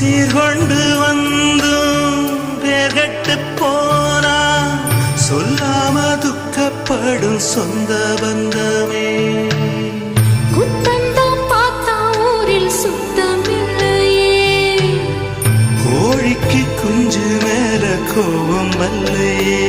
சீர்கொண்டு வந்தும் பேர்கட்டு போனா சொல்லாம துக்கப்படும் சொந்த பந்தமே. குத்தந்தான் பார்த்தா ஊரில் சுத்தம் கோழிக்கு குஞ்சு மேல கோபம் வல்லையே